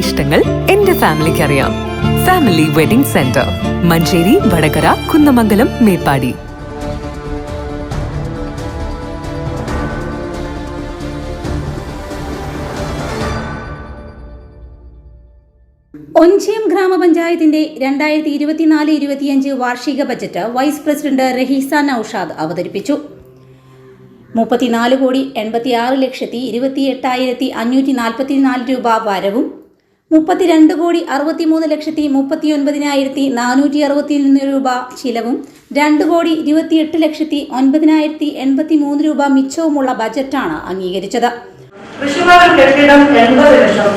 ഇഷ്ടങ്ങൾ എന്റെ ഫാമിലിക്ക് അറിയാം family wedding centre Manjeri Vadakara Kunnamangalam Meppadi. Onchiyam ഗ്രാമപഞ്ചായത്തിന്റെ രണ്ടായിരത്തി ഇരുപത്തിനാല് ഇരുപത്തിയഞ്ച് വാർഷിക budget vice president Raheesa Noushad അവതരിപ്പിച്ചു. മുപ്പത്തിനാല് കോടി എൺപത്തിയാറ് ലക്ഷത്തി ഇരുപത്തി എട്ടായിരത്തി അഞ്ഞൂറ്റി നാൽപ്പത്തിനാല് രൂപ വരവും മുപ്പത്തിരണ്ട് കോടി അറുപത്തിമൂന്ന് ലക്ഷത്തി മുപ്പത്തി ഒൻപതിനായിരത്തി നാനൂറ്റി അറുപത്തിയൊന്ന് രൂപ ചിലവും രണ്ട് കോടി ഇരുപത്തിയെട്ട് ലക്ഷത്തി ഒൻപതിനായിരത്തി എൺപത്തി മൂന്ന് രൂപ മിച്ചവുമുള്ള ബജറ്റാണ് അംഗീകരിച്ചത്. കെട്ടിടം എൺപത് ലക്ഷം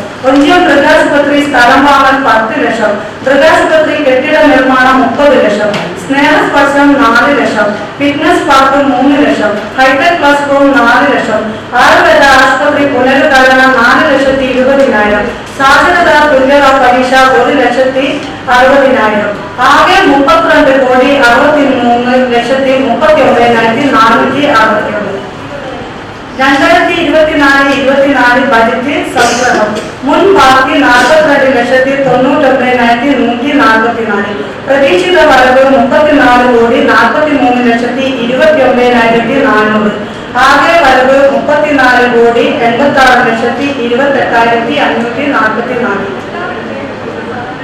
ലക്ഷം കെട്ടിട നിർമ്മാണം മുപ്പത് ലക്ഷം സ്നേഹസ്പർശം ലക്ഷം ഫിറ്റ്നസ് പാർക്ക് ലക്ഷം ആയുർവേദ ആശുപത്രി പുനരുദ്ധാരണം നാല് ലക്ഷത്തി ഇരുപതിനായിരം സാക്ഷരതാ തുല്യത പലിശ ഒരു ലക്ഷത്തി അറുപതിനായിരം. ആകെ മുപ്പത്തിരണ്ട് കോടി അറുപത്തി മൂന്ന് ലക്ഷത്തി മുപ്പത്തി ഒമ്പതിനായിരത്തി നാനൂറ്റി അറുപത്തി ഒന്ന് രണ്ടായിരത്തി ഇരുപത്തിനാല് ഇരുപത്തിനാല് ബജറ്റ് സംഗ്രഹം മുൻ ബാക്കി നാൽപ്പത്തിരണ്ട് ലക്ഷത്തി തൊണ്ണൂറ്റൊമ്പതിനായിരത്തി നൂറ്റി നാൽപ്പത്തിനാല് പ്രതീക്ഷിത വരവ് മുപ്പത്തിനാല് കോടി നാൽപ്പത്തി മൂന്ന് ലക്ഷത്തി ഇരുപത്തി ഒമ്പതിനായിരത്തി നാനൂറ്. ആകെ വരവ് മുപ്പത്തിനാല് കോടി എൺപത്തി ആറ് ലക്ഷത്തി ഇരുപത്തി എട്ടായിരത്തി അഞ്ഞൂറ്റി നാൽപ്പത്തി നാല്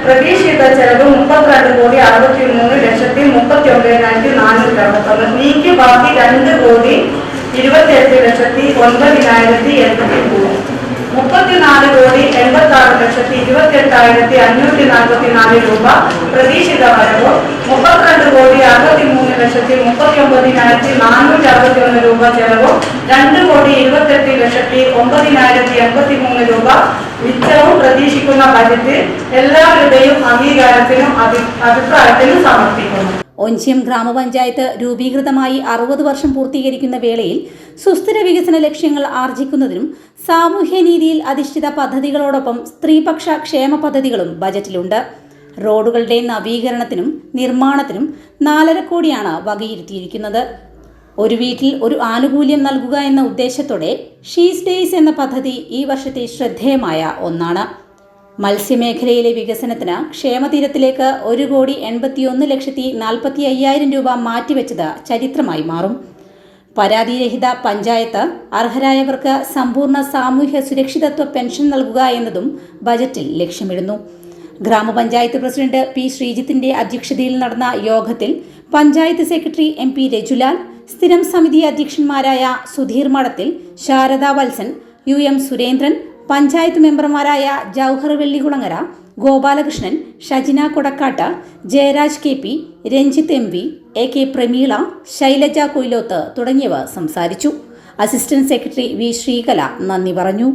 പ്രതീക്ഷിത ചെലവ് മുപ്പത്തിരണ്ട് കോടി അറുപത്തി മൂന്ന് ലക്ഷത്തി മുപ്പത്തി ഒമ്പതിനായിരത്തി നാനൂറ്റി അറുപത്തൊന്ന്. നീക്കി ബാക്കി രണ്ട് കോടി ഇരുപത്തി എട്ട് ലക്ഷത്തി ഒൻപതിനായിരത്തി എൺപത്തി മൂന്ന് മുപ്പത്തിനാല് കോടി എൺപത്തി ആറ് ലക്ഷത്തി ഇരുപത്തി എട്ടായിരത്തി അഞ്ഞൂറ്റി നാൽപ്പത്തി നാല് രൂപ പ്രതീക്ഷിത വരവ്. മുപ്പത്തിരണ്ട് കോടി ലക്ഷത്തി മുപ്പത്തി ഒമ്പതിനായിരത്തി നാനൂറ്റി അറുപത്തി ഒന്ന് രൂപ ചെലവും രണ്ട് കോടി ഇരുപത്തെട്ട് ലക്ഷത്തി ഒമ്പതിനായിരത്തി എൺപത്തി മൂന്ന് രൂപ മിച്ചവും പ്രതീക്ഷിക്കുന്ന ബജറ്റിൽ എല്ലാവരുടെയും അംഗീകാരത്തിനും അഭി അഭിപ്രായത്തിനും സമർപ്പിക്കുന്നു. ഒഞ്ചിയം ഗ്രാമപഞ്ചായത്ത് രൂപീകൃതമായി അറുപത് വർഷം പൂർത്തീകരിക്കുന്ന വേളയിൽ സുസ്ഥിര വികസന ലക്ഷ്യങ്ങൾ ആർജിക്കുന്നതിനും സാമൂഹ്യനീതിയിൽ അധിഷ്ഠിത പദ്ധതികളോടൊപ്പം സ്ത്രീപക്ഷ ക്ഷേമ പദ്ധതികളും ബജറ്റിലുണ്ട്. റോഡുകളുടെ നവീകരണത്തിനും നിർമ്മാണത്തിനും നാലര കോടിയാണ് വകയിരുത്തിയിരിക്കുന്നത്. ഒരു വീട്ടിൽ ഒരു ആനുകൂല്യം നൽകുക എന്ന ഉദ്ദേശത്തോടെ ഷീസ് ഡേയ്സ് എന്ന പദ്ധതി ഈ വർഷത്തെ ശ്രദ്ധേയമായ ഒന്നാണ്. മത്സ്യമേഖലയിലെ വികസനത്തിന് ക്ഷേമതീരത്തിലേക്ക് ഒരു കോടി എൺപത്തിയൊന്ന് ലക്ഷത്തി നാൽപ്പത്തി അയ്യായിരം രൂപ മാറ്റിവെച്ചത് ചരിത്രമായി മാറും. പരാതിരഹിത പഞ്ചായത്ത് അർഹരായവർക്ക് സമ്പൂർണ സാമൂഹ്യ സുരക്ഷിതത്വ പെൻഷൻ നൽകുക എന്നതും ബജറ്റിൽ ലക്ഷ്യമിടുന്നു. ഗ്രാമപഞ്ചായത്ത് പ്രസിഡന്റ് പി ശ്രീജിത്തിന്റെ അധ്യക്ഷതയിൽ നടന്ന യോഗത്തിൽ panchayat secretary M P Rajulal സ്ഥിരം സമിതി അധ്യക്ഷന്മാരായ സുധീർ മഠത്തിൽ ശാരദ വത്സൻ യു എം സുരേന്ദ്രൻ പഞ്ചായത്ത് മെമ്പർമാരായ Jouhar Vellikulangara Gopalakrishnan Shajina Kodakkat Jayaraj K P Ranjith M V A K Prameela Shailaja Koyiloth തുടങ്ങിയവർ സംസാരിച്ചു. അസിസ്റ്റന്റ് സെക്രട്ടറി വി ശ്രീകല നന്ദി പറഞ്ഞു.